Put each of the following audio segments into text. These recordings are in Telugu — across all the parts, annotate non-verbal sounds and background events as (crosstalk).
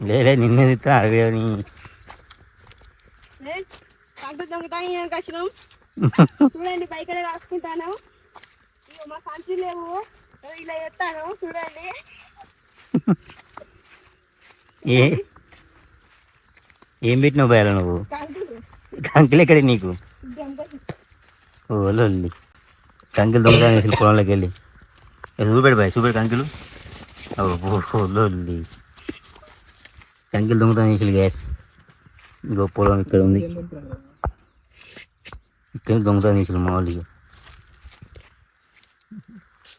లేలే నిన్నే వచ్చినాం. చూడండి కాసుకుంటాను. ఇగో మా సంచి లేవు. ఇలా ఎత్తాను చూడండి. ఏ? ఏం పెట్టినావు బయాల నువ్వు? కంకులు ఎక్కడే నీకు? దొంగ- ఓ లొల్లి. కంకిలు దొంగతాను పొలంలోకి వెళ్ళి. చూపెడు బాయ్ చూపెడు కంకిలు. ఓ ఓ, కంకిలు దొంగతాను అసలు గ్యాస్ ఇంకో పొలం ఇక్కడ ఉంది ఇక్కడ దొంగతాను అసలు మా వాళ్ళు.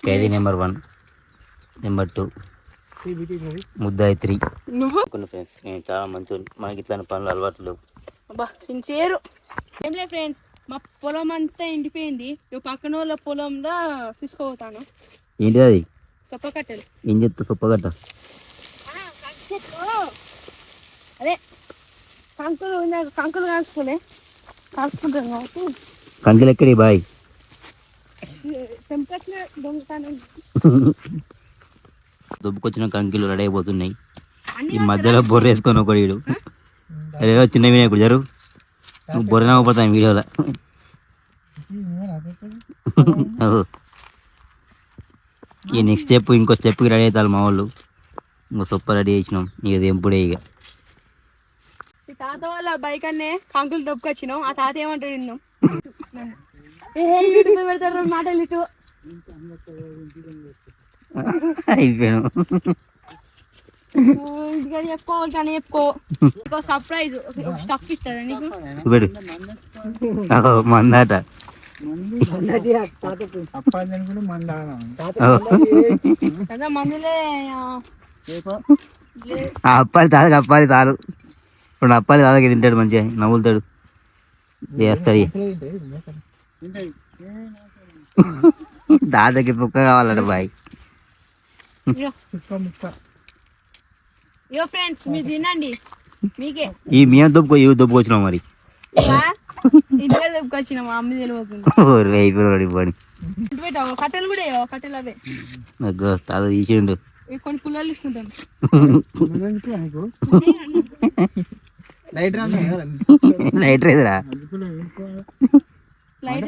ఖైదీ నెంబర్ వన్ నెంబర్ టూ ముద్దాయి త్రీ నువ్వు? ఫ్రెండ్స్ నేను చాలా మంచి మనకి ఇట్లాంటి పనులు అలవాటు లేవు. అబ్బా సిన్సియర్ ఏం లేదు ఫ్రెండ్స్ మా పొలం అంతా ఎండిపోయింది. పక్కన వాళ్ళ పొలంలో తీసుకుపోతాను. ఏంటి అది? చెప్పకట్టెలు ఏం చెప్తా సొప్పగట్ట అదే కంకులు కంకులు కాల్చుకోలే. కాల్చుకుంటాను కాబట్టి. కంకిలు ఎక్కడి బాయ్? దొంగతాను. దుబ్బుకొచ్చిన కంకిలు రెడీ అయిపోతున్నాయి. ఈ మధ్యలో బొర్ర వేసుకొని ఒకడు వీడు అదేదో చిన్న వినాయకుడు జరు. నువ్వు బొర్రనే పోతాను వీడియోలో. ఈ నెక్స్ట్ స్టెప్ ఇంకో స్టెప్కి రెడీ అవుతారు మా వాళ్ళు. ఇంకో సొప్ప రెడీ చేసినాం. ఇక ఎంపుడే ఇక. తాత వాళ్ళ బైక్ అన్నే కంకులు దొప్పుకొచ్చినాం ఆ తాత ఏమంటాడు విన్నాం ఏ యూట్యూబ్ పెడతారు మాటలు ఇటు. అయిపోయాను. చెప్పుకోవాలి కానీ చెప్పుకో ఇంకో సర్ప్రైజ్ ఒక స్టఫ్ ఇస్తుంది నీకు? చూపెడు అగో మందాట. మందులే అప్పాలి తాతకి అప్పాలి తాలు రెండు అప్పాలి తాతకి తింటాడు మంచిగా నవ్వులుతాడు. చేస్తాడు. తాతకి పుక్క కావాలట బాయ్. ఫ్రెండ్స్ మీరు తినండి. మీకే. ఈ మేము దొబ్బుకో ఇవి దొబ్బుకొచ్చినాం మరి. ఇలా ఇంటికాడ దొప్పుకొచ్చిన మా అమ్మ తెలియకుండా. ఓరి అయిపోయాడు పని ఇంటి పెట్టావు కట్టెలు కూడా వేయవా? కట్టెలు అవే. అగ్గో తాత తీసిండు. కొన్ని పుల్లలు (laughs) ఇస్తుంటాను లైటర్ ఎదురా లైట్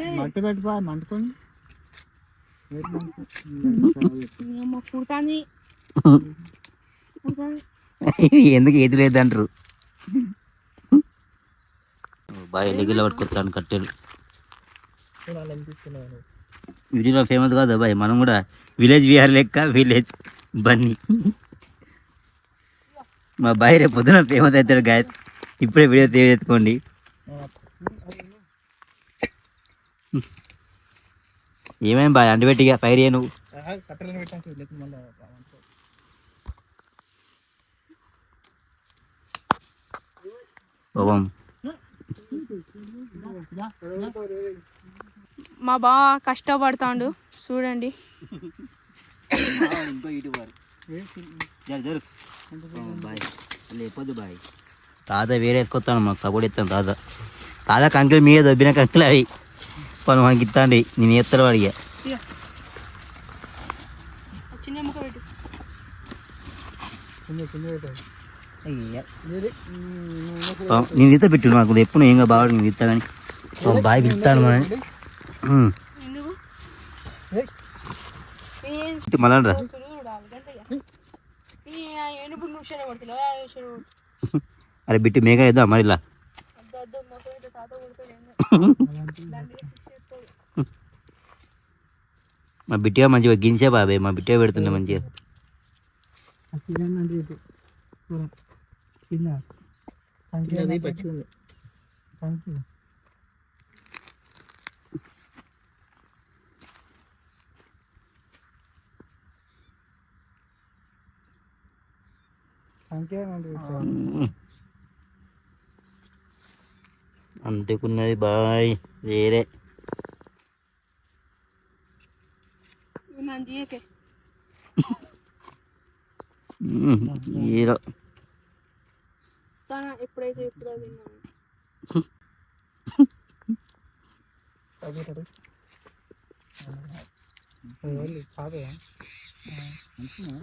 కుడుతుంది ఎందుకు ఏది లేదంటారు? బాగా ఎల్లిగిల్ల పట్టుకొస్తాను కట్టెలు. వీడియోలో ఫేమస్ కాదు బాయ్ మనం కూడా విలేజ్ విహార్ లెక్క విలేజ్ బన్నీ మా బాయ్ రేపు పొద్దున ఫేమస్ అవుతాడు గాయ ఇప్పుడే వీడియో తెచ్చుకోండి ఏమేం బాయ్ అంటిపెట్టిగా ఫైర్ పాపం మా బా కష్టపడతాండు చూడండి. బాయ్. లేకపోతే బాయ్. తాత వేరే ఎత్తుకొస్తాను మాకు సపోర్ట్ ఇస్తాను తాత. తాత కంకులు మీద దొబ్బిన కంకులు అవి. పని మనకి ఇస్తాండి నేను ఎత్తలు అడిగా నేను ఇత పెట్టు నాకు ఎప్పుడు ఏం బాగా నేను ఇస్తా కానీ బాయ్ పిలుస్తాను మన మళ్ళా రా. (laughs) దోస్తులు చూడాలి గంతయ్య ఈ ఎనుపుడు నిమిషాలు పడుతుంది అయ్యో అరే బిట్టి మేఘ వేద్దాం మరి ఇలా అద్దు అద్దు మొత్తం ఇట్లా తాత కొడుతాడు దాని మీద ఫిక్స్ చేసుకోడు మా బిట్టిగా మంచిగా గించే బాబాయ్ మా బిట్టిగా పెడుతుండే మంచిగా అంటుకున్నది బాయ్. వేరే. హీరో. తన ఎప్పుడైతే ఎప్పుడో తిన్నాను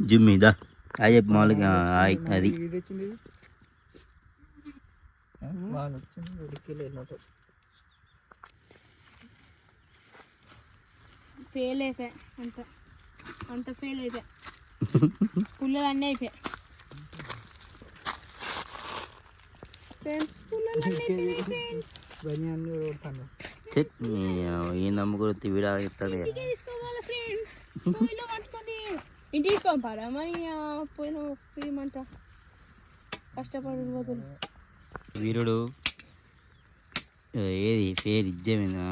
జిమ్ మీద అది చెప్పి మామూలుగా అది. వాళ్ళు వచ్చింది ఫెయిల్ అయిపోయా అంత. అంత ఫెయిల్ అయిపోయా. పుల్లలు అన్నీ ఫ్రెండ్స్ పుల్లలు అన్నీ అయిపోయినాయి ఫ్రెండ్స్. ఇవన్నీ అన్ని కొడతాను. చెట్ ఈ నమ్ముకుని వీడా చెప్తాడు ఇక. ఇంటికి తీసుకోవాలి ఫ్రెండ్స్. ఇలా పట్టుకొని. ఇంటికి తీసుకోవాలి పారా మరి ఆ, పోయిన పోయమంట కష్టపడి పోతుంది వీరుడు ఏది? పేరు ఇచ్చేమైందా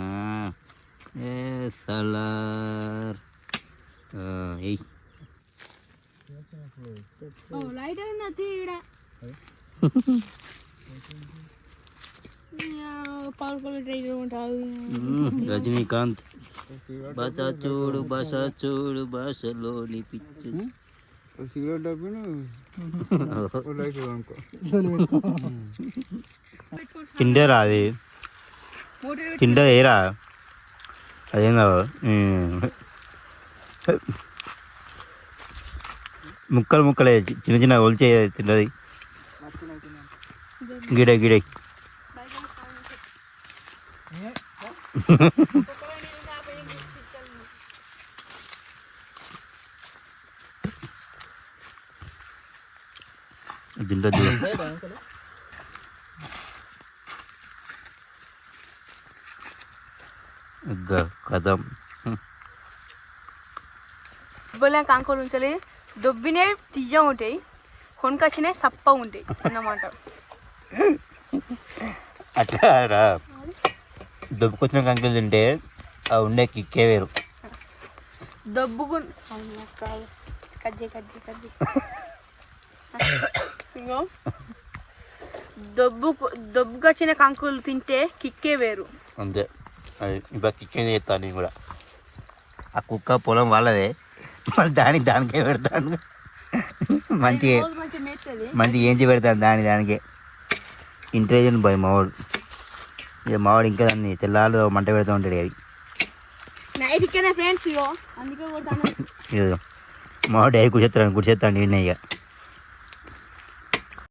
ఏ సలార్. ఏయ్. లైట్ రజనీకాంత్. భాష చూడు భాష చూడు భాషలోని పిచ్చు. సిగరెట్ డబ్బును లైట్ అనుకో తిండేరా అది. తింటే ఏరా? అదేం కాదు. ముక్కలు ముక్కలే చిన్న చిన్న ఒలిచే తిన్నది. గిడే గిడే. (laughs) దీంట్లో దూ- గ- కథం దుబ్బలే కాంకోలు ఉంచాలి. దొబ్బినే తీయ ఉంటాయి. కొనుకొచ్చినాయి సప్ప ఉంటాయి అన్నమాట. అట్లా రా. దొబ్బుకొచ్చిన కంకులు తింటే ఆ ఉండే కిక్కే వేరు. దబ్బుకు కాదు కజ్జే కజ్జే కజ్జే. (laughs) ఇంకో దొబ్బు దొబ్బుకొచ్చిన కంకులు తింటే కిక్కే వేరు. అంతే. అది ఇప్పుడు కిక్కే చేస్తాను నేను కూడా. ఆ కుక్క పొలం వాళ్ళదే. మళ్ళీ దానికి దానికే పెడతాను. మేస్తుంది మంచిగా ఏంచి పెడతాను దాని దానికే. ఇంటెలిజెంట్ బాయ్ మావాడు. ఇక మావాడు ఇంకా దాన్ని తెల్లాలు మంట పెడతా ఉంటాడు అవి నైట్ ఫ్రెండ్స్ ఇగో. అందుకే మావాడు అవి కుడిచేస్తాను కుడిచేస్తాను నిన్న ఇక.